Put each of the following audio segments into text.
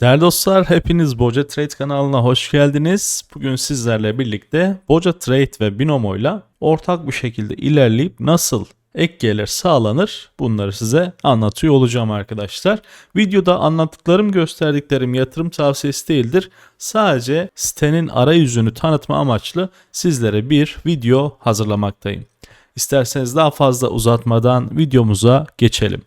Değerli dostlar hepiniz Boca Trade kanalına hoş geldiniz. Bugün sizlerle birlikte Boca Trade ve Binomo'yla ortak bir şekilde ilerleyip nasıl ek gelir sağlanır bunları size anlatıyor olacağım arkadaşlar. Videoda anlattıklarım gösterdiklerim yatırım tavsiyesi değildir. Sadece sitenin arayüzünü tanıtma amaçlı sizlere bir video hazırlamaktayım. İsterseniz daha fazla uzatmadan videomuza geçelim.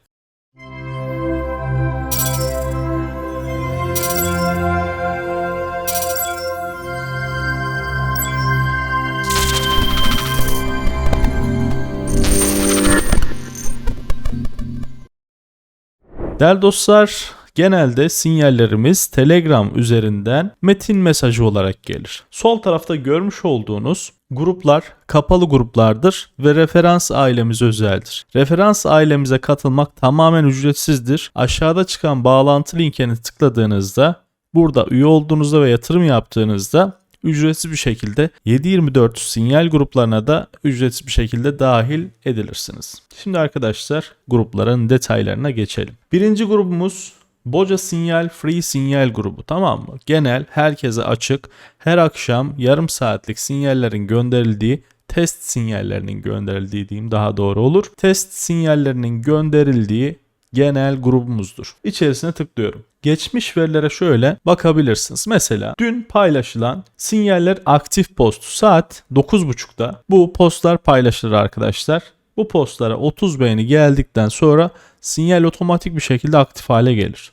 Değerli dostlar, genelde sinyallerimiz Telegram üzerinden metin mesajı olarak gelir. Sol tarafta görmüş olduğunuz gruplar kapalı gruplardır ve referans ailemiz özeldir. Referans ailemize katılmak tamamen ücretsizdir. Aşağıda çıkan bağlantı linkini tıkladığınızda burada üye olduğunuzda ve yatırım yaptığınızda ücretsiz bir şekilde 724 sinyal gruplarına da ücretsiz bir şekilde dahil edilirsiniz. Şimdi arkadaşlar grupların detaylarına geçelim. Birinci grubumuz Boca Sinyal Free Sinyal grubu tamam mı? Genel herkese açık her akşam yarım saatlik sinyallerin gönderildiği test sinyallerinin gönderildiği diyeyim daha doğru olur. Test sinyallerinin gönderildiği genel grubumuzdur. İçerisine tıklıyorum. Geçmiş verilere şöyle bakabilirsiniz. Mesela dün paylaşılan sinyaller aktif post saat 9.30'da bu postlar paylaşılır arkadaşlar. Bu postlara 30 beğeni geldikten sonra sinyal otomatik bir şekilde aktif hale gelir.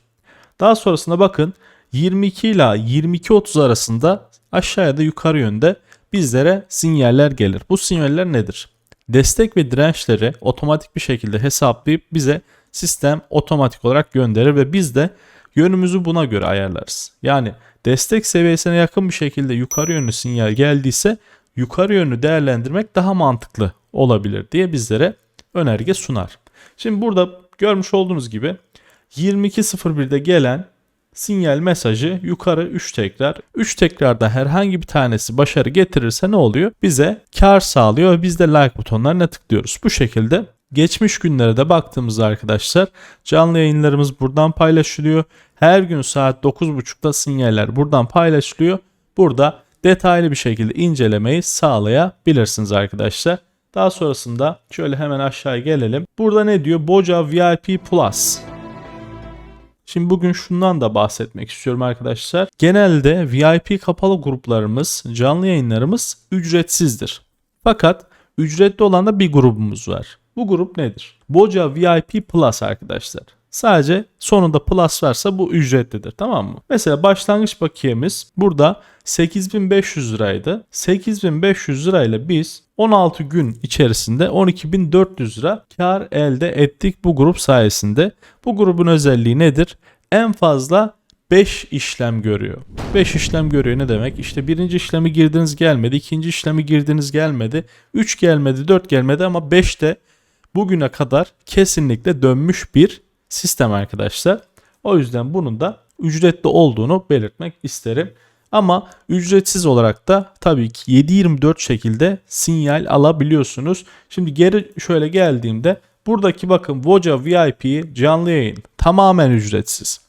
Daha sonrasında bakın 22 ile 22.30 arasında aşağıya da yukarı yönde bizlere sinyaller gelir. Bu sinyaller nedir? Destek ve dirençleri otomatik bir şekilde hesaplayıp bize sistem otomatik olarak gönderir ve biz de yönümüzü buna göre ayarlarız. Yani destek seviyesine yakın bir şekilde yukarı yönlü sinyal geldiyse yukarı yönlü değerlendirmek daha mantıklı olabilir diye bizlere önerge sunar. Şimdi burada görmüş olduğunuz gibi 22.01'de gelen sinyal mesajı yukarı 3 tekrar. 3 tekrarda herhangi bir tanesi başarı getirirse ne oluyor? Bize kar sağlıyor biz de like butonlarına tıklıyoruz. Bu şekilde Geçmiş günlere de baktığımızda arkadaşlar canlı yayınlarımız buradan paylaşılıyor. Her gün saat 9.30'da sinyaller buradan paylaşılıyor. Burada detaylı bir şekilde incelemeyi sağlayabilirsiniz arkadaşlar. Daha sonrasında şöyle hemen aşağıya gelelim. Burada ne diyor? Boca VIP Plus. Şimdi bugün şundan da bahsetmek istiyorum arkadaşlar. Genelde VIP kapalı gruplarımız, canlı yayınlarımız ücretsizdir. Fakat ücretli olan da bir grubumuz var. Bu grup nedir? Boca VIP Plus arkadaşlar. Sadece sonunda plus varsa bu ücretlidir tamam mı? Mesela başlangıç bakiyemiz burada 8500 liraydı. 8500 lirayla biz 16 gün içerisinde 12400 lira kar elde ettik bu grup sayesinde. Bu grubun özelliği nedir? En fazla 5 işlem görüyor. 5 işlem görüyor ne demek? İşte birinci işlemi girdiniz gelmedi, ikinci işlemi girdiniz gelmedi, 3 gelmedi, 4 gelmedi ama 5 de bugüne kadar kesinlikle dönmüş bir sistem arkadaşlar. O yüzden bunun da ücretli olduğunu belirtmek isterim. Ama ücretsiz olarak da tabii ki 7-24 şekilde sinyal alabiliyorsunuz. Şimdi geri şöyle geldiğimde buradaki bakın Voca VIP canlı yayın tamamen ücretsiz.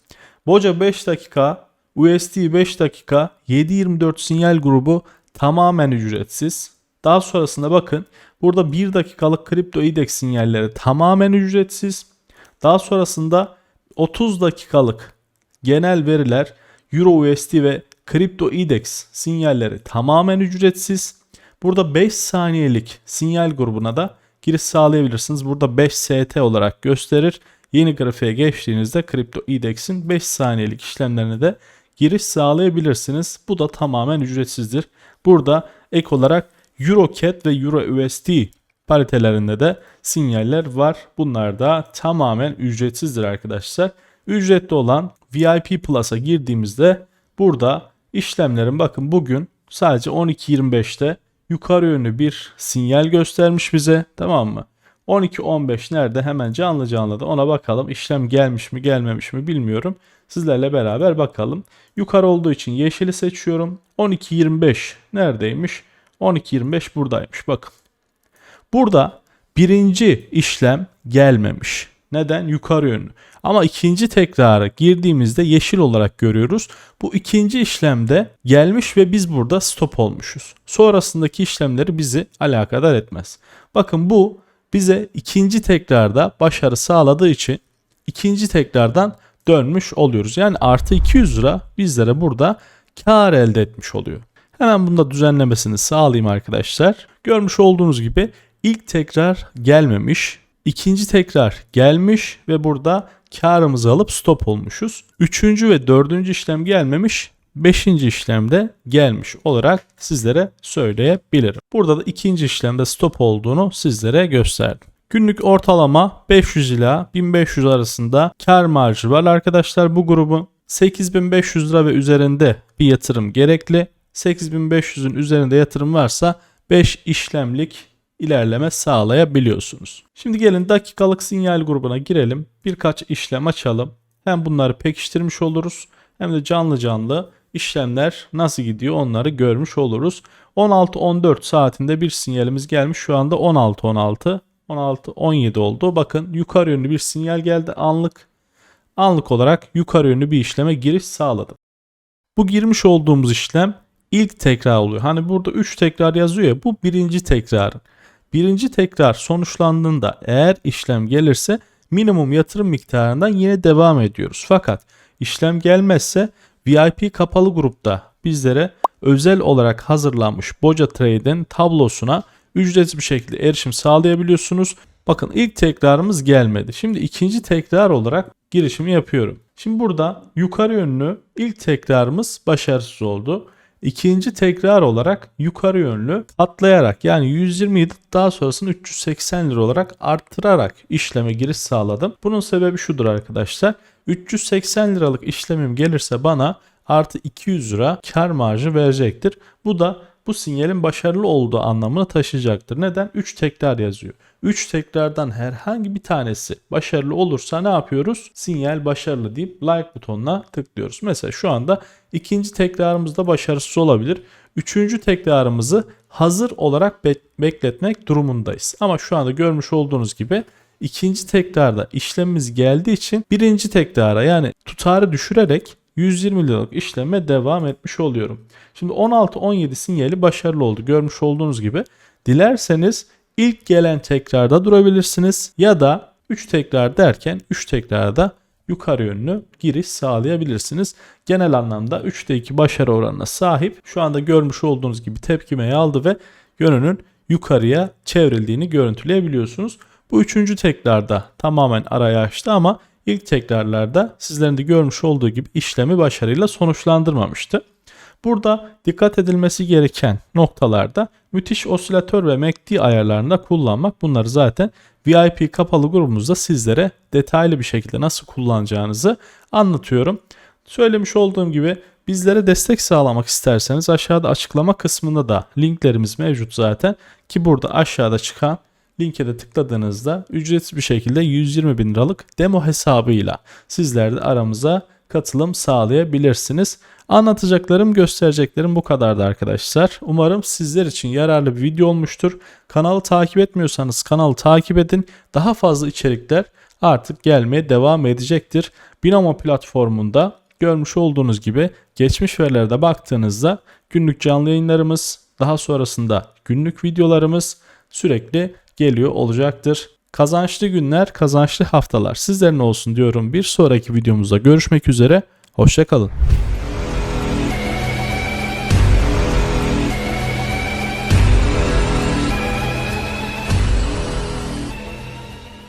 Voca 5 dakika, USD 5 dakika, 7-24 sinyal grubu tamamen ücretsiz. Daha sonrasında bakın burada 1 dakikalık kripto IDEX sinyalleri tamamen ücretsiz. Daha sonrasında 30 dakikalık genel veriler Euro USD ve kripto IDEX sinyalleri tamamen ücretsiz. Burada 5 saniyelik sinyal grubuna da giriş sağlayabilirsiniz. Burada 5 ST olarak gösterir. Yeni grafiğe geçtiğinizde kripto IDEX'in 5 saniyelik işlemlerine de giriş sağlayabilirsiniz. Bu da tamamen ücretsizdir. Burada ek olarak EuroCAD ve EuroUSD paritelerinde de sinyaller var. Bunlar da tamamen ücretsizdir arkadaşlar. Ücretli olan VIP Plus'a girdiğimizde burada işlemlerin bakın bugün sadece 12.25'te yukarı yönlü bir sinyal göstermiş bize tamam mı? 12.15 nerede hemen canlı canlı da ona bakalım. İşlem gelmiş mi gelmemiş mi bilmiyorum. Sizlerle beraber bakalım. Yukarı olduğu için yeşili seçiyorum. 12.25 neredeymiş? 12.25 buradaymış bakın. Burada birinci işlem gelmemiş. Neden? Yukarı yönlü. Ama ikinci tekrara girdiğimizde yeşil olarak görüyoruz. Bu ikinci işlemde gelmiş ve biz burada stop olmuşuz. Sonrasındaki işlemleri bizi alakadar etmez. Bakın bu bize ikinci tekrarda başarı sağladığı için ikinci tekrardan dönmüş oluyoruz. Yani artı 200 lira bizlere burada kar elde etmiş oluyor. Hemen bunda düzenlemesini sağlayayım arkadaşlar. Görmüş olduğunuz gibi ilk tekrar gelmemiş. ikinci tekrar gelmiş ve burada karımızı alıp stop olmuşuz. Üçüncü ve dördüncü işlem gelmemiş. Beşinci işlemde gelmiş olarak sizlere söyleyebilirim. Burada da ikinci işlemde stop olduğunu sizlere gösterdim. Günlük ortalama 500 ila 1500 arasında kar marjı var arkadaşlar bu grubun. 8500 lira ve üzerinde bir yatırım gerekli. 8500'ün üzerinde yatırım varsa 5 işlemlik ilerleme sağlayabiliyorsunuz. Şimdi gelin dakikalık sinyal grubuna girelim. Birkaç işlem açalım. Hem bunları pekiştirmiş oluruz hem de canlı canlı işlemler nasıl gidiyor onları görmüş oluruz. 16-14 saatinde bir sinyalimiz gelmiş. Şu anda 16-16 16-17 oldu. Bakın yukarı yönlü bir sinyal geldi anlık. Anlık olarak yukarı yönlü bir işleme giriş sağladım. Bu girmiş olduğumuz işlem ilk tekrar oluyor. Hani burada 3 tekrar yazıyor ya bu birinci tekrar. Birinci tekrar sonuçlandığında eğer işlem gelirse minimum yatırım miktarından yine devam ediyoruz. Fakat işlem gelmezse VIP kapalı grupta bizlere özel olarak hazırlanmış Boca Trade'in tablosuna ücretsiz bir şekilde erişim sağlayabiliyorsunuz. Bakın ilk tekrarımız gelmedi. Şimdi ikinci tekrar olarak girişimi yapıyorum. Şimdi burada yukarı yönlü ilk tekrarımız başarısız oldu. İkinci tekrar olarak yukarı yönlü atlayarak yani 127 daha sonrasını 380 lira olarak arttırarak işleme giriş sağladım. Bunun sebebi şudur arkadaşlar. 380 liralık işlemim gelirse bana artı 200 lira kar marjı verecektir. Bu da bu sinyalin başarılı olduğu anlamını taşıyacaktır. Neden? 3 tekrar yazıyor. 3 tekrardan herhangi bir tanesi başarılı olursa ne yapıyoruz? Sinyal başarılı deyip like butonuna tıklıyoruz. Mesela şu anda ikinci tekrarımızda başarısız olabilir. Üçüncü tekrarımızı hazır olarak be- bekletmek durumundayız. Ama şu anda görmüş olduğunuz gibi ikinci tekrarda işlemimiz geldiği için birinci tekrara yani tutarı düşürerek 120 liralık işleme devam etmiş oluyorum. Şimdi 16-17 sinyali başarılı oldu. Görmüş olduğunuz gibi. Dilerseniz ilk gelen tekrarda durabilirsiniz ya da 3 tekrar derken 3 tekrarda yukarı yönlü giriş sağlayabilirsiniz. Genel anlamda 3'te 2 başarı oranına sahip. Şu anda görmüş olduğunuz gibi tepkimeyi aldı ve yönünün yukarıya çevrildiğini görüntüleyebiliyorsunuz. Bu üçüncü tekrarda tamamen arayı açtı ama ilk tekrarlarda sizlerin de görmüş olduğu gibi işlemi başarıyla sonuçlandırmamıştı. Burada dikkat edilmesi gereken noktalarda müthiş osilatör ve MACD ayarlarında kullanmak. Bunları zaten VIP kapalı grubumuzda sizlere detaylı bir şekilde nasıl kullanacağınızı anlatıyorum. Söylemiş olduğum gibi bizlere destek sağlamak isterseniz aşağıda açıklama kısmında da linklerimiz mevcut zaten. Ki burada aşağıda çıkan linke de tıkladığınızda ücretsiz bir şekilde 120 bin liralık demo hesabıyla sizler de aramıza katılım sağlayabilirsiniz. Anlatacaklarım, göstereceklerim bu kadardı arkadaşlar. Umarım sizler için yararlı bir video olmuştur. Kanalı takip etmiyorsanız kanalı takip edin. Daha fazla içerikler artık gelmeye devam edecektir. Binomo platformunda görmüş olduğunuz gibi geçmiş verilerde baktığınızda günlük canlı yayınlarımız, daha sonrasında günlük videolarımız sürekli geliyor olacaktır. Kazançlı günler, kazançlı haftalar sizlerin olsun diyorum. Bir sonraki videomuzda görüşmek üzere. Hoşçakalın.